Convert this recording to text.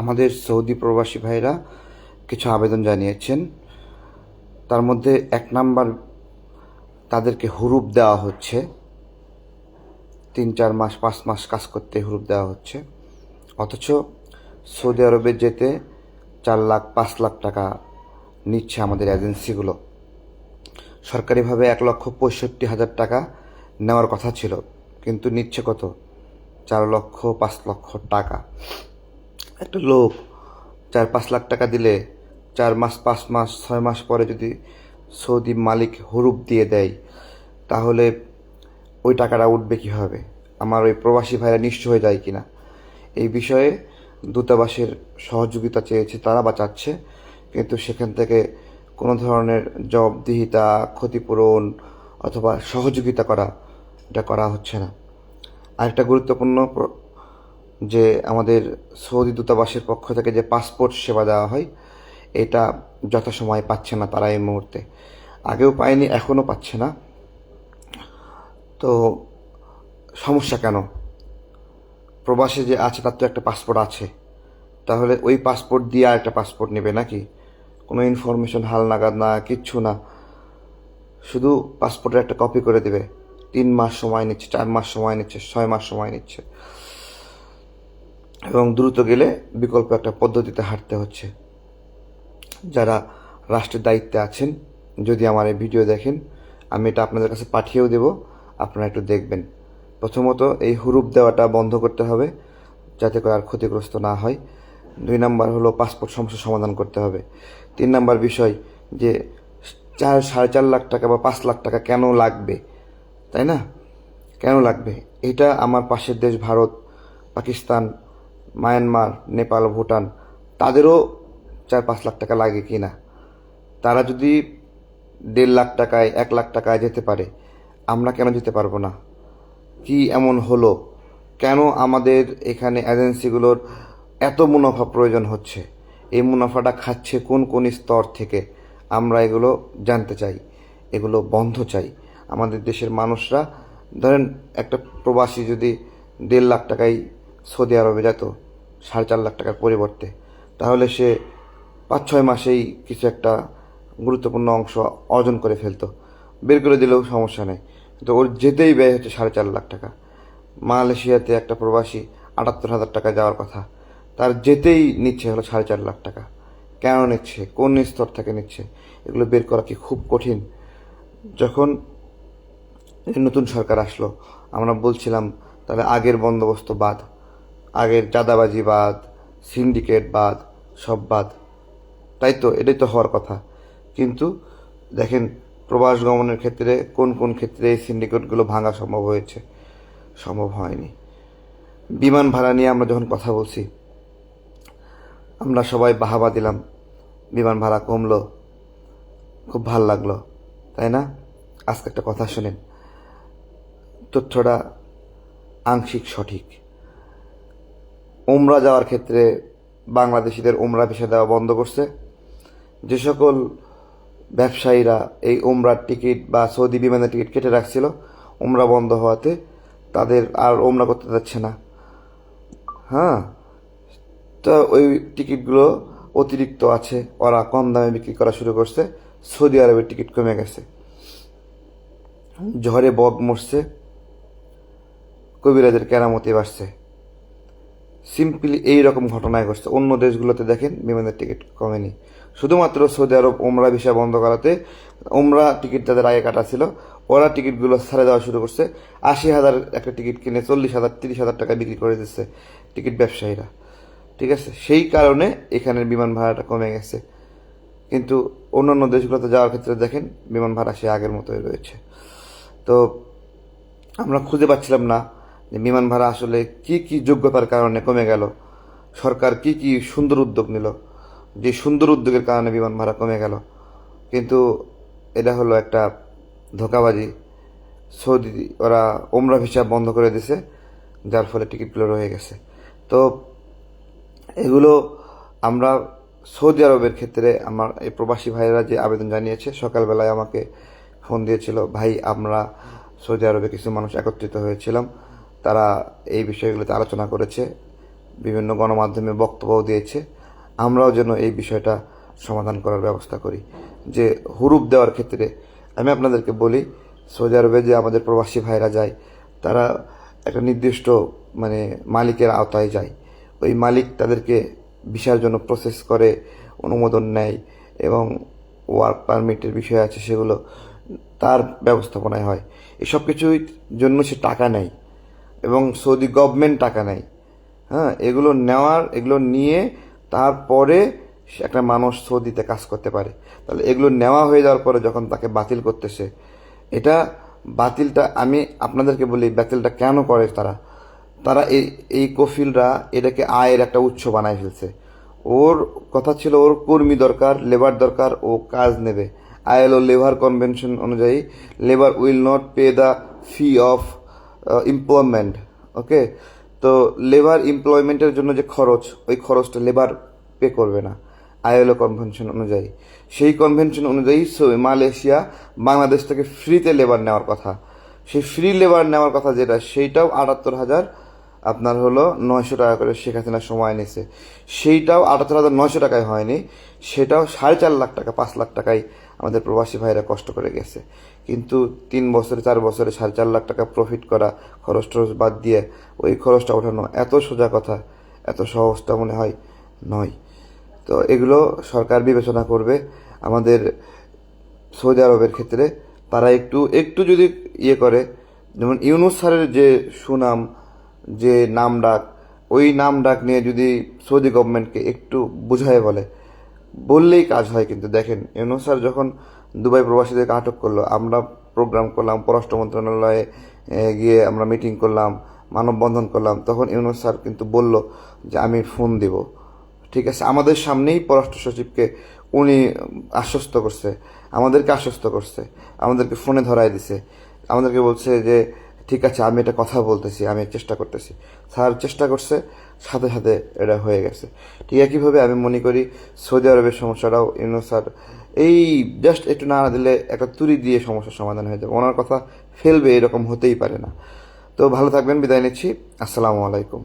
আমাদের সৌদি প্রবাসী ভাইরা কিছু আবেদন জানিয়েছেন। তার মধ্যে এক নাম্বার তাদেরকে হুরুপ দেওয়া হচ্ছে। তিন, চার মাস, পাঁচ মাস কাজ করতে হুরুপ দেওয়া হচ্ছে। অথচ সৌদি আরবে যেতে চার লাখ, পাঁচ লাখ টাকা নিচ্ছে আমাদের এজেন্সিগুলো। সরকারিভাবে এক লক্ষ পঁয়ষট্টি হাজার টাকা নেওয়ার কথা ছিল, কিন্তু নিচ্ছে কত? চার লক্ষ, পাঁচ লক্ষ টাকা। একটা লোক চার পাঁচ লাখ টাকা দিলে চার মাস, পাঁচ মাস, ছয় মাস পরে যদি সৌদি মালিক হুরুপ দিয়ে দেয়, তাহলে ওই টাকাটা উঠবে কীভাবে? আমার ওই প্রবাসী ভাইরা নিঃস্ব হয়ে যায় কিনা? এই বিষয়ে দূতাবাসের সহযোগিতা চেয়েছে, তারা বা চাচ্ছে কিন্তু সেখান থেকে কোনো ধরনের জবাবদিহিতা, ক্ষতিপূরণ অথবা সহযোগিতা করা, এটা করা হচ্ছে না। আরেকটা গুরুত্বপূর্ণ প্র- যে আমাদের সৌদি দূতাবাসের পক্ষ থেকে যে পাসপোর্ট সেবা দেওয়া হয়, এটা যথাসময়ে পাচ্ছে না তারা এই মুহূর্তে। আগেও পায়নি, এখনও পাচ্ছে না। তো সমস্যা কেন? প্রবাসে যে আছে, তার তো একটা পাসপোর্ট আছে। তাহলে ওই পাসপোর্ট দিয়ে আর একটা পাসপোর্ট নেবে নাকি? কোনো ইনফরমেশন, হাল নাগাদ না, কিচ্ছু না। শুধু পাসপোর্টের একটা কপি করে দেবে। তিন মাস সময় নিচ্ছে, চার মাস সময় নিচ্ছে, ছয় মাস সময় নিচ্ছে। এবং দ্রুত গেলে বিকল্প একটা পদ্ধতিতে হাঁটতে হচ্ছে। যারা রাষ্ট্রের দায়িত্বে আছেন, যদি আমার এই ভিডিও দেখেন, আমি এটা আপনাদের কাছে পাঠিয়েও দেব। আপনারা একটু দেখবেন। প্রথমত এই হুরুপ দেওয়াটা বন্ধ করতে হবে, যাতে করে আর ক্ষতিগ্রস্ত না হয়। দুই নাম্বার হলো পাসপোর্ট সমস্যা সমাধান করতে হবে। তিন নাম্বার বিষয় যে, চার, সাড়ে চার লাখ টাকা বা পাঁচ লাখ টাকা কেন লাগবে? তাই না? কেন লাগবে? এটা আমার পাশের দেশ ভারত, পাকিস্তান মায়ানমার, নেপাল, ভুটান, তাদেরও চার পাঁচ লাখ টাকা লাগে কি না তারা যদি দেড় লাখ টাকায়, এক লাখ টাকায় যেতে পারে, আমরা কেন যেতে পারব না? কি এমন হলো? কেন আমাদের এখানে এজেন্সিগুলোর এত মুনাফা প্রয়োজন হচ্ছে? এই মুনাফাটা খাচ্ছে কোন কোন স্তর থেকে? আমরা এগুলো জানতে চাই, এগুলো বন্ধ চাই। আমাদের দেশের মানুষরা, ধরেন একটা প্রবাসী যদি দেড় লাখ টাকায় সৌদি আরবে যেত সাড়ে চার লাখ টাকার পরিবর্তে। তাহলে সে পাঁচ ছয় মাসেই কিছু একটা গুরুত্বপূর্ণ অংশ অর্জন করে ফেলতো। বের করে দিলেও সমস্যা নেই। কিন্তু ওর যেতেই ব্যয় হচ্ছে সাড়ে চার লাখ টাকা। মালয়েশিয়াতে একটা প্রবাসী আটাত্তর হাজার টাকা যাওয়ার কথা। তার যেতেই নিচ্ছে হলো সাড়ে চার লাখ টাকা। কেন নিচ্ছে? কোন স্তর থেকে নিচ্ছে? এগুলো বের করা কি খুব কঠিন? যখন নতুন সরকার আসলো, আমরা বলছিলাম, তাহলে আগের বন্দোবস্ত বাদ। আগের চাঁদাবাজি বাদ সিন্ডিকেট বাদ, সব বাদ। তাই তো, এটাই তো হওয়ার কথা। কিন্তু দেখেন, প্রবাস গমনের ক্ষেত্রে কোন কোন ক্ষেত্রে এই সিন্ডিকেটগুলো ভাঙা সম্ভব হয়েছে? সম্ভব হয়নি। বিমান ভাড়া নিয়ে আমরা যখন কথা বলছি, আমরা সবাই বাহাবা দিলাম, বিমান ভাড়া কমলো, খুব ভালো লাগল, তাই না? আজকে একটা কথা শোনেন। তথ্যটা আংশিক সঠিক। ওমরা যাওয়ার ক্ষেত্রে বাংলাদেশিদের ওমরা ভিসা দেওয়া বন্ধ করছে। যে সকল ব্যবসায়ীরা এই উমরার টিকিট বা সৌদি বিমানের টিকিট কেটে রাখছিল ওমরা বন্ধ হওয়াতে তাদের আর ওমরা করতে যাচ্ছে না। হ্যাঁ তো ওই টিকিটগুলো অতিরিক্ত আছে, ওরা কম দামে বিক্রি করা শুরু করছে, সৌদি আরবের টিকিট কমে গেছে। ঝড়ে বগ মরছে, কবিরাজের কেরামতি বাড়ছে। সিম্পলি এই রকম ঘটনায় ঘটছে। অন্য দেশগুলোতে দেখেন, বিমানের টিকিট কমেনি। শুধুমাত্র সৌদি আরব ওমরা ভিসা বন্ধ করাতে ওমরা টিকিট যাদের আগে কাটা ছিল। ওরা টিকিটগুলো ছাড়ে দেওয়া শুরু করছে। আশি হাজার একটা টিকিট কিনে চল্লিশ হাজার, তিরিশ হাজার টাকা বিক্রি করে দিচ্ছে টিকিট ব্যবসায়ীরা। ঠিক আছে? সেই কারণে এখানের বিমান ভাড়াটা কমে গেছে। কিন্তু অন্যান্য দেশগুলোতে যাওয়ার ক্ষেত্রে দেখেন, বিমান ভাড়া সে আগের মতোই রয়েছে। তো আমরা খুঁজে পাচ্ছিলাম না যে বিমান ভাড়া আসলে কি কি যোগ্যতার কারণে কমে গেল? সরকার কি কি সুন্দর উদ্যোগ নিল? যে সুন্দর উদ্যোগের কারণে বিমান ভাড়া কমে গেল। কিন্তু এটা হলো একটা ধোকাবাজি। সৌদি, ওরা ওমরা ভিসা বন্ধ করে দিছে, যার ফলে টিকিটগুলো রয়ে গেছে। তো এগুলো আমরা সৌদি আরবের ক্ষেত্রে আমার এই প্রবাসী ভাইয়েরা যে আবেদন জানিয়েছে, সকালবেলায় আমাকে ফোন দিয়েছিল, ভাই, আমরা সৌদি আরবে কিছু মানুষ একত্রিত হয়েছিলাম। তারা এই বিষয়গুলোতে আলোচনা করেছে, বিভিন্ন গণমাধ্যমে বক্তব্যও দিয়েছে। আমরাও যেন এই বিষয়টা সমাধান করার ব্যবস্থা করি। যে হুরুপ দেওয়ার ক্ষেত্রে আমি আপনাদেরকে বলি, সৌদি আরবে যে আমাদের প্রবাসী ভাইরা যায়, তারা একটা নির্দিষ্ট মানে মালিকের আওতায় যায়। ওই মালিক তাদেরকে ভিসার জন্য প্রসেস করে, অনুমোদন নেয় এবং ওয়ার্ক পারমিটের বিষয় আছে সেগুলো তার ব্যবস্থাপনায় হয়। এসব কিছুই জন্য সে টাকা নেয়। এবং সৌদি গভর্নমেন্ট টাকা নেয়। হ্যাঁ এগুলো নেওয়ার, এগুলো নিয়ে তারপরে একটা মানুষ সৌদিতে কাজ করতে পারে। তাহলে এগুলো নেওয়া হয়ে যাওয়ার পরে যখন তাকে বাতিল করতেছে, এটা বাতিলটা আমি আপনাদেরকে বলি, বাতিলটা কেন করে তারা? তারা এই এই কফিলরা এটাকে আয়ের একটা উৎস বানায় ফেলছে। ওর কথা ছিল, ওর কর্মী দরকার লেবার দরকার, ও কাজ নেবে। আইএলও লেবার কনভেনশন অনুযায়ী labour will not pay the fee of employment okay তো লেবার এমপ্লয়মেন্টের জন্য যে খরচ, ওই খরচটা লেবার পে করবে না আইএলও কনভেনশন অনুযায়ী। সেই কনভেনশন অনুযায়ী মালয়েশিয়া বাংলাদেশ থেকে ফ্রিতে লেবার নেওয়ার কথা। সেই ফ্রি লেবার নেওয়ার কথা যেটা, সেইটাও আটাত্তর হাজার, আপনার হলো নয়শো টাকা করে শেখ হাসিনা সময় নিছে সেইটাও আটাত্তর হাজার নয়শো টাকায় হয়নি, সেটাও সাড়ে চার লাখ টাকা, পাঁচ লাখ টাকায় আমাদের প্রবাসী ভাইরা কষ্ট করে গেছে। কিন্তু তিন বছরে, চার বছরে সাড়ে চার লাখ টাকা প্রফিট করা, খরচ টরচ বাদ দিয়ে ওই খরচটা ওঠানো এত সোজা কথা, এত সহজটা মনে হয় নয়। তো এগুলো সরকার বিবেচনা করবে। আমাদের সৌদি আরবের ক্ষেত্রে তারা একটু একটু যদি ইয়ে করে, যেমন ইউনুস স্যারের যে সুনাম, যে নাম ডাক ওই নাম ডাক নিয়ে যদি সৌদি গভর্নমেন্টকে একটু বুঝায় বলে বললেই কাজ হয়, কিন্তু দেখেন, ইউনুস স্যার যখন দুবাই প্রবাসীদেরকে আটক করল, আমরা প্রোগ্রাম করলাম, পররাষ্ট্র মন্ত্রণালয়ে গিয়ে আমরা মিটিং করলাম, মানববন্ধন করলাম, তখন ইউনুস স্যার কিন্তু বলল যে, আমি ফোন দিব। ঠিক আছে, আমাদের সামনেই পররাষ্ট্র সচিবকে উনি আশ্বস্ত করছে, আমাদেরকে আশ্বস্ত করছে, আমাদেরকে ফোনে ধরাই দিছে, আমাদেরকে বলছে যে ঠিক আছে, আমি এটা কথা বলতেছি, আমি চেষ্টা করতেছি। স্যার চেষ্টা করছে, সাথে সাথে এটা হয়ে গেছে। ঠিক একইভাবে আমি মনে করি সৌদি আরবের সমস্যাটাও, ইউনো স্যার, এই জাস্ট একটু না দিলে একটা তুরি দিয়ে সমস্যার সমাধান হয়ে যাবে। ওনার কথা ফেলবে, এরকম হতেই পারে না। তো ভালো থাকবেন, বিদায় নিচ্ছি। আসসালামু আলাইকুম।